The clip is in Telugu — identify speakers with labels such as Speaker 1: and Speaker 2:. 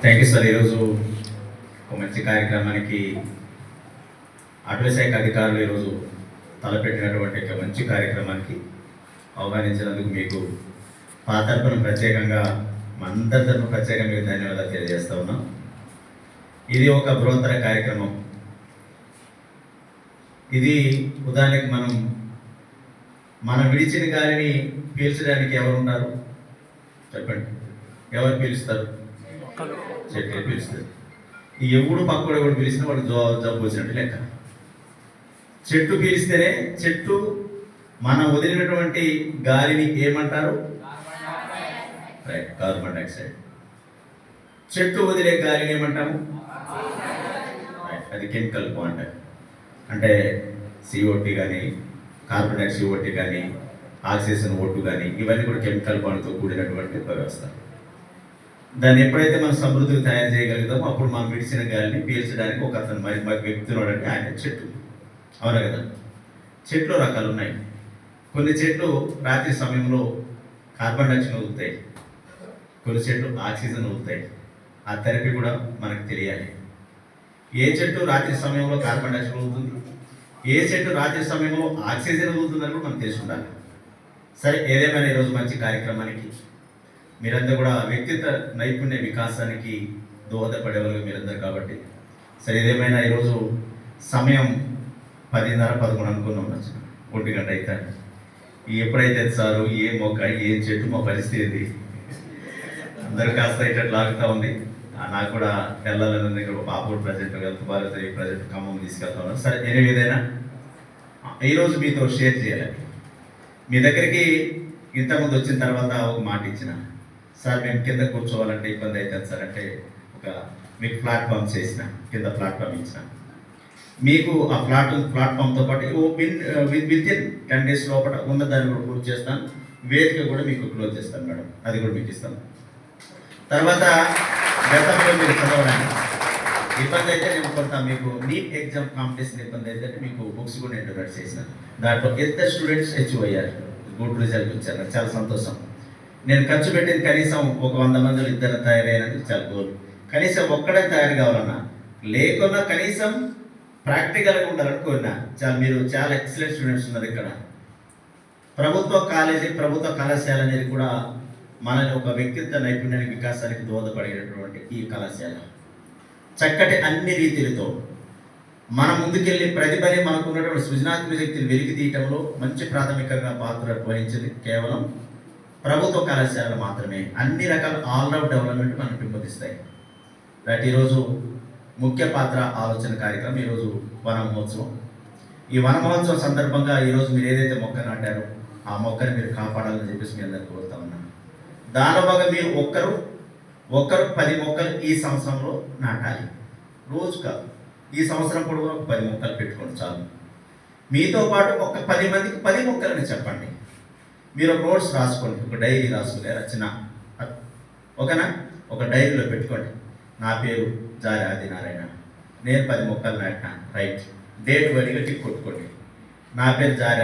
Speaker 1: థ్యాంక్ యూ సార్ ఈరోజు ఒక మంచి కార్యక్రమానికి అటవీ శాఖ అధికారులు ఈరోజు తలపెట్టినటువంటి ఒక మంచి కార్యక్రమానికి ఆహ్వానించినందుకు మీకు మా తరపున ప్రత్యేకంగా మా అందరి ప్రత్యేకంగా మీకు ధన్యవాదాలు తెలియజేస్తా ఉన్నాం. ఇది ఒక బృహత్తర కార్యక్రమం. ఇది ఉదాహరణకి మనం మనం విడిచిన గాలిని పీల్చడానికి ఎవరున్నారు చెప్పండి. ఎవరు పీలుస్తారు? మొక్కలు పీలుస్తారు ఈ ఎప్పుడు పక్కడు ఎవడు పీలిసినా వాడు జో జబ్బు వచ్చినట్టు లెక్క. చెట్టు పీలిస్తేనే చెట్టు మనం వదిలినటువంటి గాలిని ఏమంటారు? Right carbon dioxide. చెట్టు వదిలే గాలిని ఏమంటాము? రైట్ అది కెమికల్ బాండ్. అంటే సిఓటి కానీ కార్బన్ డైఆక్సైడ్ ఓటి కానీ ఆక్సిజన్ ఓటు కానీ ఇవన్నీ కూడా కెమికల్ బాండ్తో కూడినటువంటి ఒక వ్యవస్థ. దాన్ని ఎప్పుడైతే మనం సమృద్ధిని తయారు చేయగలుగుతామో అప్పుడు మనం విడిచిన గాలిని పీల్చడానికి ఒక అతను మరి మాకు వ్యక్తి ఉన్నాడంటే ఆయన చెట్టు. అవునా కదా? చెట్లు రకాలు ఉన్నాయి. కొన్ని చెట్లు రాత్రి సమయంలో కార్బన్ డైఆక్సైడ్ వదులుతాయి కొన్ని చెట్లు ఆక్సిజన్ వదులుతాయి ఆ థెరపీ కూడా మనకు తెలియాలి. ఏ చెట్టు రాత్రి సమయంలో కార్బన్ డైఆక్సైడ్ వదులుతుంది ఏ చెట్టు రాత్రి సమయంలో ఆక్సిజన్ వదులుతుందని కూడా మనం తెలుసుకుంటాలి సరే ఏదేమైనా ఈరోజు మంచి కార్యక్రమానికి మీరంతా కూడా వ్యక్తిత్వ నైపుణ్య వికాసానికి దోహదపడేవాళ్ళు మీరందరూ కాబట్టి. సరే ఏదేమైనా ఈరోజు సమయం పదిన్నర పదకొండు అనుకున్నాం ఒంటి గంట అయితే. ఎప్పుడైతే సారు ఏ మొక్క ఏ చెట్టు మా పరిస్థితి అందరు కాస్త ఇట్లా లాగుతూ ఉంది. నాకు కూడా వెళ్ళాలని ఉంది. ఇక్కడ పాపూర్ ప్రజెంట్ వెళ్తూ భారత ప్రజెంట్ ఖమ్మం తీసుకెళ్తా ఉన్నాను సరే నేను ఏదైనా ఈరోజు మీతో షేర్ చేయాలి. మీ దగ్గరికి ఇంతకుముందు వచ్చిన తర్వాత ఒక మాట ఇచ్చిన. సార్ నేను కింద కూర్చోవాలంటే ఇబ్బంది అవుతుంది సార్. అంటే ఒక మీకు ప్లాట్ఫామ్ చేసిన కింద ప్లాట్ఫామ్ ఇచ్చిన. మీకు ఆ ప్లాట్ ప్లాట్ఫామ్తో పాటు విన్ విత్ ఇన్ టెన్ డేస్ లోపల ఉన్న దాన్ని కూడా పూర్తి చేస్తాను. వేదిక కూడా మీకు క్లోజ్ చేస్తాను మేడం. అది కూడా మీకు ఇస్తాను. తర్వాత గతంలో మీరు చదవడానికి ఇబ్బంది అయితే నేను కొంత మీకు నీట్ ఎగ్జామ్ కాంపిటీషన్ ఇబ్బంది అయితే మీకు బుక్స్ కూడా నేను డొనేట్ చేసిన దాంట్లో ఎంత స్టూడెంట్స్ అచీవ్ అయ్యారు? గుడ్ రిజల్ట్ వచ్చారు. చాలా సంతోషం. నేను ఖర్చు పెట్టింది కనీసం ఒక వంద మందిలో ఇద్దరు తయారైనందుకు చాలా గోల్. కనీసం ఒక్కడే తయారు కావాలన్నా లేకున్నా కనీసం ప్రాక్టికల్గా ఉండాలని కోరినా చాలా మీరు చాలా ఎక్సలెంట్ స్టూడెంట్స్ ఉన్నారు ఇక్కడ. ప్రభుత్వ కాలేజీ ప్రభుత్వ కళాశాల అనేది కూడా మనని ఒక వ్యక్తిత్వ నైపుణ్య వికాసానికి దోహదపడేటటువంటి ఈ కళాశాల. చక్కటి అన్ని రీతిలతో మన ముందుకెళ్ళి ప్రతిభని మనకు ఉన్నటువంటి సృజనాత్మక శక్తిని వెలికి తీయటంలో మంచి ప్రాథమికంగా పాత్ర వహించింది కేవలం ప్రభుత్వ కళాశాలలు మాత్రమే అన్ని రకాల ఆల్రౌండ్ డెవలప్మెంట్ మనం పెంపొందిస్తాయి రైట్ ఈరోజు ముఖ్య పాత్ర ఆలోచన కార్యక్రమం ఈరోజు వన మహోత్సవం. ఈ వన మహోత్సవం సందర్భంగా ఈరోజు మీరు ఏదైతే మొక్క నాటారో ఆ మొక్కని మీరు కాపాడాలని చెప్పేసి మీ అందరికి కోరుతా ఉన్నాను. దానిలో మీరు ఒక్కరు ఒక్కరు పది మొక్కలు ఈ సంవత్సరంలో నాటాలి. రోజు కాదు ఈ సంవత్సరం పొడవునా పది మొక్కలు పెట్టుకోండి చాలు. మీతో పాటు ఒక పది మందికి పది మొక్కలని చెప్పండి. మీరు ఒక నోట్స్ రాసుకోండి ఒక డైరీ రాసుకోండి రచన? ఓకేనా? ఒక డైరీలో పెట్టుకోండి. నా పేరు జారి ఆదినారాయణ. నేను పది మొక్కలు నాటినా. రైట్. డేట్ వడిగా టిక్ కొట్టుకోండి. నా పేరు జారి